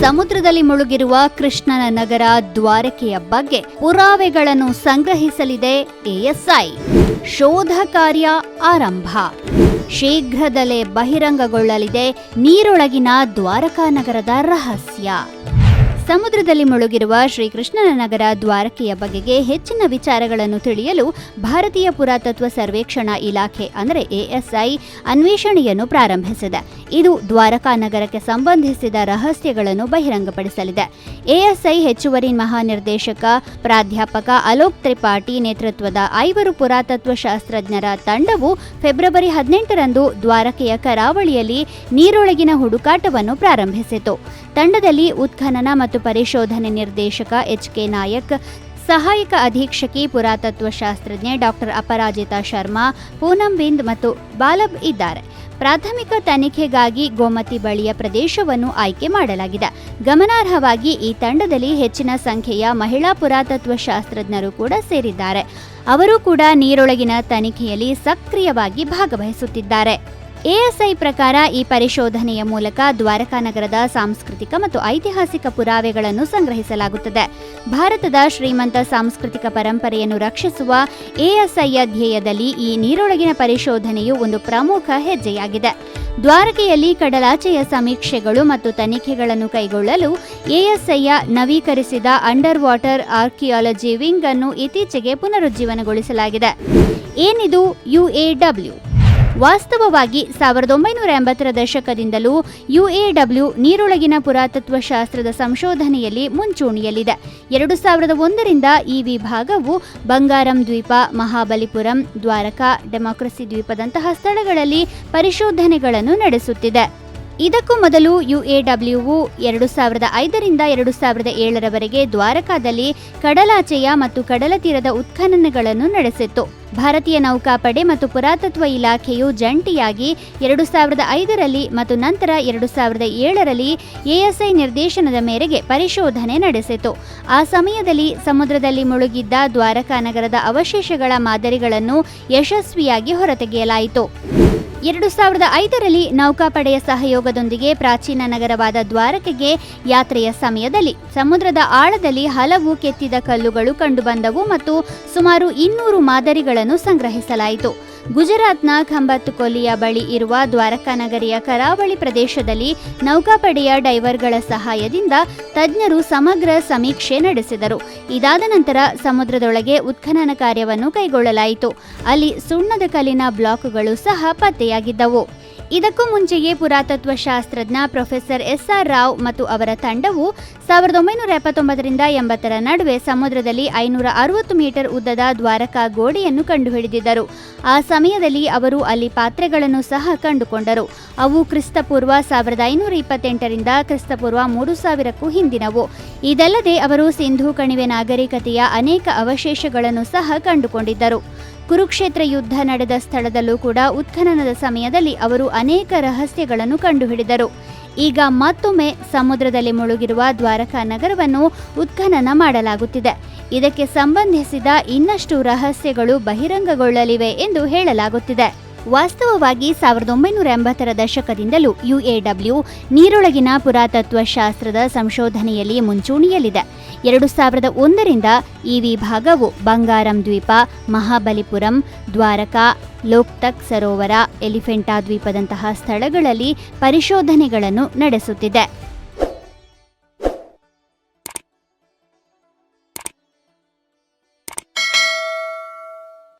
ಸಮುದ್ರದಲ್ಲಿ ಮುಳುಗಿರುವ ಕೃಷ್ಣನ ನಗರ ದ್ವಾರಕೆಯ ಬಗ್ಗೆ ಪುರಾವೆಗಳನ್ನು ಸಂಗ್ರಹಿಸಲಿದೆ ಎಎಸ್ಐ. ಶೋಧ ಕಾರ್ಯ ಆರಂಭ. ಶೀಘ್ರದಲ್ಲೇ ಬಹಿರಂಗಗೊಳ್ಳಲಿದೆ ನೀರೊಳಗಿನ ದ್ವಾರಕಾ ನಗರದ ರಹಸ್ಯ. ಸಮುದ್ರದಲ್ಲಿ ಮುಳುಗಿರುವ ಶ್ರೀಕೃಷ್ಣನ ನಗರ ದ್ವಾರಕೆಯ ಬಗೆಗೆ ಹೆಚ್ಚಿನ ವಿಚಾರಗಳನ್ನು ತಿಳಿಯಲು ಭಾರತೀಯ ಪುರಾತತ್ವ ಸರ್ವೇಕ್ಷಣಾ ಇಲಾಖೆ, ಅಂದರೆ ಎಎಸ್ಐ, ಅನ್ವೇಷಣೆಯನ್ನು ಪ್ರಾರಂಭಿಸಿದೆ. ಇದು ದ್ವಾರಕಾ ನಗರಕ್ಕೆ ಸಂಬಂಧಿಸಿದ ರಹಸ್ಯಗಳನ್ನು ಬಹಿರಂಗಪಡಿಸಲಿದೆ. ಎಎಸ್ಐ ಹೆಚ್ಚುವರಿ ಮಹಾನಿರ್ದೇಶಕ, ಪ್ರಾಧ್ಯಾಪಕ ಅಲೋಕ್ ತ್ರಿಪಾಠಿ ನೇತೃತ್ವದ ಐವರು ಪುರಾತತ್ವ ಶಾಸ್ತ್ರಜ್ಞರ ತಂಡವು ಫೆಬ್ರವರಿ ಹದಿನೆಂಟರಂದು ದ್ವಾರಕೆಯ ಕರಾವಳಿಯಲ್ಲಿ ನೀರೊಳಗಿನ ಹುಡುಕಾಟವನ್ನು ಪ್ರಾರಂಭಿಸಿತು. ತಂಡದಲ್ಲಿ ಉತ್ಖನನ ಮತ್ತು ಪರಿಶೋಧನೆ ನಿರ್ದೇಶಕ ಎಚ್ ಕೆ ನಾಯಕ್, ಸಹಾಯಕ ಅಧೀಕ್ಷಕಿ ಪುರಾತತ್ವ ಶಾಸ್ತ್ರಜ್ಞೆ ಡಾಕ್ಟರ್ ಅಪರಾಜಿತಾ ಶರ್ಮಾ, ಪೂನಂ ವಿಂದ್ ಮತ್ತು ಬಾಲಬ್ ಇದ್ದಾರೆ. ಪ್ರಾಥಮಿಕ ತನಿಖೆಗಾಗಿ ಗೋಮತಿ ಬಳಿಯ ಪ್ರದೇಶವನ್ನು ಆಯ್ಕೆ ಮಾಡಲಾಗಿದೆ. ಗಮನಾರ್ಹವಾಗಿ ಈ ತಂಡದಲ್ಲಿ ಹೆಚ್ಚಿನ ಸಂಖ್ಯೆಯ ಮಹಿಳಾ ಪುರಾತತ್ವ ಶಾಸ್ತ್ರಜ್ಞರು ಕೂಡ ಸೇರಿದ್ದಾರೆ. ಅವರು ಕೂಡ ನೀರೊಳಗಿನ ತನಿಖೆಯಲ್ಲಿ ಸಕ್ರಿಯವಾಗಿ ಭಾಗವಹಿಸುತ್ತಿದ್ದಾರೆ. ಎಎಸ್ಐ ಪ್ರಕಾರ ಈ ಪರಿಶೋಧನೆಯ ಮೂಲಕ ದ್ವಾರಕಾ ನಗರದ ಸಾಂಸ್ಕೃತಿಕ ಮತ್ತು ಐತಿಹಾಸಿಕ ಪುರಾವೆಗಳನ್ನು ಸಂಗ್ರಹಿಸಲಾಗುತ್ತದೆ. ಭಾರತದ ಶ್ರೀಮಂತ ಸಾಂಸ್ಕೃತಿಕ ಪರಂಪರೆಯನ್ನು ರಕ್ಷಿಸುವ ಎಎಸ್ಐಯ ಧ್ಯೇಯದಲ್ಲಿ ಈ ನೀರೊಳಗಿನ ಪರಿಶೋಧನೆಯು ಒಂದು ಪ್ರಮುಖ ಹೆಜ್ಜೆಯಾಗಿದೆ. ದ್ವಾರಕೆಯಲ್ಲಿ ಕಡಲಾಚೆಯ ಸಮೀಕ್ಷೆಗಳು ಮತ್ತು ತನಿಖೆಗಳನ್ನು ಕೈಗೊಳ್ಳಲು ಎಎಸ್ಐಯ ನವೀಕರಿಸಿದ ಅಂಡರ್ ವಾಟರ್ ಆರ್ಕಿಯಾಲಜಿ ವಿಂಗ್ ಅನ್ನು ಇತ್ತೀಚೆಗೆ ಪುನರುಜ್ಜೀವನಗೊಳಿಸಲಾಗಿದೆ. ಏನಿದು ಯುಎಡಬ್ಲ್ಯೂ? ವಾಸ್ತವವಾಗಿ ಸಾವಿರದ ಒಂಬೈನೂರ ಎಂಬತ್ತರ ದಶಕದಿಂದಲೂ ಯುಎಡಬ್ಲ್ಯೂ ನೀರೊಳಗಿನ ಪುರಾತತ್ವ ಶಾಸ್ತ್ರದ ಸಂಶೋಧನೆಯಲ್ಲಿ ಮುಂಚೂಣಿಯಲ್ಲಿದೆ. ಎರಡು ಸಾವಿರದ ಒಂದರಿಂದ ಈ ವಿಭಾಗವು ಬಂಗಾರಂ ದ್ವೀಪ, ಮಹಾಬಲಿಪುರಂ, ದ್ವಾರಕಾ, ಡೆಮಾಕ್ರಸಿ ದ್ವೀಪದಂತಹ ಸ್ಥಳಗಳಲ್ಲಿ ಪರಿಶೋಧನೆಗಳನ್ನು ನಡೆಸುತ್ತಿದೆ. ಇದಕ್ಕೂ ಮೊದಲು ಯುಎಡಬ್ಲ್ಯೂವು ಎರಡು ಸಾವಿರದ ಐದರಿಂದ ಎರಡು ಸಾವಿರದ ಏಳರವರೆಗೆ ದ್ವಾರಕಾದಲ್ಲಿ ಕಡಲಾಚೆಯ ಮತ್ತು ಕಡಲ ತೀರದ ಉತ್ಖನನಗಳನ್ನು ನಡೆಸಿತ್ತು. ಭಾರತೀಯ ನೌಕಾಪಡೆ ಮತ್ತು ಪುರಾತತ್ವ ಇಲಾಖೆಯು ಜಂಟಿಯಾಗಿ ಎರಡು ಸಾವಿರದ ಐದರಲ್ಲಿ ಮತ್ತು ನಂತರ ಎರಡು ಸಾವಿರದ ಏಳರಲ್ಲಿ ಎಎಸ್ಐ ನಿರ್ದೇಶನದ ಮೇರೆಗೆ ಪರಿಶೋಧನೆ ನಡೆಸಿತು. ಆ ಸಮಯದಲ್ಲಿ ಸಮುದ್ರದಲ್ಲಿ ಮುಳುಗಿದ್ದ ದ್ವಾರಕಾ ನಗರದ ಅವಶೇಷಗಳ ಮಾದರಿಗಳನ್ನು ಯಶಸ್ವಿಯಾಗಿ ಹೊರತೆಗೆಯಲಾಯಿತು. ಎರಡು ಸಾವಿರದ ಐದರಲ್ಲಿ ನೌಕಾಪಡೆಯ ಸಹಯೋಗದೊಂದಿಗೆ ಪ್ರಾಚೀನ ನಗರವಾದ ದ್ವಾರಕೆಗೆ ಯಾತ್ರೆಯ ಸಮಯದಲ್ಲಿ ಸಮುದ್ರದ ಆಳದಲ್ಲಿ ಹಲವು ಕೆತ್ತಿದ ಕಲ್ಲುಗಳು ಕಂಡುಬಂದವು ಮತ್ತು ಸುಮಾರು ಇನ್ನೂರು ಮಾದರಿಗಳನ್ನು ಸಂಗ್ರಹಿಸಲಾಯಿತು. ಗುಜರಾತ್ನ ಖಂಬತ್ತುಕೊಲ್ಲಿಯ ಬಳಿ ಇರುವ ದ್ವಾರಕಾನಗರಿಯ ಕರಾವಳಿ ಪ್ರದೇಶದಲ್ಲಿ ನೌಕಾಪಡೆಯ ಡೈವರ್ಗಳ ಸಹಾಯದಿಂದ ತಜ್ಞರು ಸಮಗ್ರ ಸಮೀಕ್ಷೆ ನಡೆಸಿದರು. ಇದಾದ ನಂತರ ಸಮುದ್ರದೊಳಗೆ ಉತ್ಖನನ ಕಾರ್ಯವನ್ನು ಕೈಗೊಳ್ಳಲಾಯಿತು. ಅಲ್ಲಿ ಸುಣ್ಣದ ಕಲ್ಲಿನ ಬ್ಲಾಕ್ಗಳು ಸಹ ಪತ್ತೆಯಾಗಿದ್ದವು. ಇದಕ್ಕೂ ಮುಂಚೆಯೇ ಪುರಾತತ್ವ ಶಾಸ್ತ್ರಜ್ಞ ಪ್ರೊಫೆಸರ್ ಎಸ್ ಆರ್ ರಾವ್ ಮತ್ತು ಅವರ ತಂಡವು ಸಾವಿರದ ಒಂಬೈನೂರ ಎಪ್ಪತ್ತೊಂಬತ್ತರಿಂದ ಎಂಬತ್ತರ ನಡುವೆ ಸಮುದ್ರದಲ್ಲಿ ಐನೂರ ಅರವತ್ತು ಮೀಟರ್ ಉದ್ದದ ದ್ವಾರಕಾ ಗೋಡೆಯನ್ನು ಕಂಡುಹಿಡಿದಿದ್ದರು. ಆ ಸಮಯದಲ್ಲಿ ಅವರು ಅಲ್ಲಿ ಪಾತ್ರೆಗಳನ್ನು ಸಹ ಕಂಡುಕೊಂಡರು. ಅವು ಕ್ರಿಸ್ತಪೂರ್ವ ಸಾವಿರದ ಐನೂರ ಇಪ್ಪತ್ತೆಂಟರಿಂದ ಕ್ರಿಸ್ತಪೂರ್ವ ಮೂರು ಸಾವಿರಕ್ಕೂ ಹಿಂದಿನವು. ಇದಲ್ಲದೆ ಅವರು ಸಿಂಧೂ ಕಣಿವೆ ನಾಗರಿಕತೆಯ ಅನೇಕ ಅವಶೇಷಗಳನ್ನು ಸಹ ಕಂಡುಕೊಂಡಿದ್ದರು. ಕುರುಕ್ಷೇತ್ರ ಯುದ್ಧ ನಡೆದ ಸ್ಥಳದಲ್ಲೂ ಕೂಡ ಉತ್ಖನನದ ಸಮಯದಲ್ಲಿ ಅವರು ಅನೇಕ ರಹಸ್ಯಗಳನ್ನು ಕಂಡುಹಿಡಿದರು. ಈಗ ಮತ್ತೊಮ್ಮೆ ಸಮುದ್ರದಲ್ಲಿ ಮುಳುಗಿರುವ ದ್ವಾರಕಾ ನಗರವನ್ನು ಉತ್ಖನನ ಮಾಡಲಾಗುತ್ತಿದೆ. ಇದಕ್ಕೆ ಸಂಬಂಧಿಸಿದ ಇನ್ನಷ್ಟು ರಹಸ್ಯಗಳು ಬಹಿರಂಗಗೊಳ್ಳಲಿವೆ ಎಂದು ಹೇಳಲಾಗುತ್ತಿದೆ. ವಾಸ್ತವವಾಗಿ ಸಾವಿರದ ಒಂಬೈನೂರ ಎಂಬತ್ತರ ದಶಕದಿಂದಲೂ ಯುಎಡಬ್ಲ್ಯೂ ನೀರೊಳಗಿನ ಪುರಾತತ್ವ ಶಾಸ್ತ್ರದ ಸಂಶೋಧನೆಯಲ್ಲಿ ಮುಂಚೂಣಿಯಲ್ಲಿದೆ. ಎರಡು ಸಾವಿರದ ಒಂದರಿಂದ ಈ ವಿಭಾಗವು ಬಂಗಾರಂ ದ್ವೀಪ, ಮಹಾಬಲಿಪುರಂ, ದ್ವಾರಕಾ ಲೋಕ್ತಕ್ ಸರೋವರ, ಎಲಿಫೆಂಟಾ ದ್ವೀಪದಂತಹ ಸ್ಥಳಗಳಲ್ಲಿ ಪರಿಶೋಧನೆಗಳನ್ನು ನಡೆಸುತ್ತಿದೆ.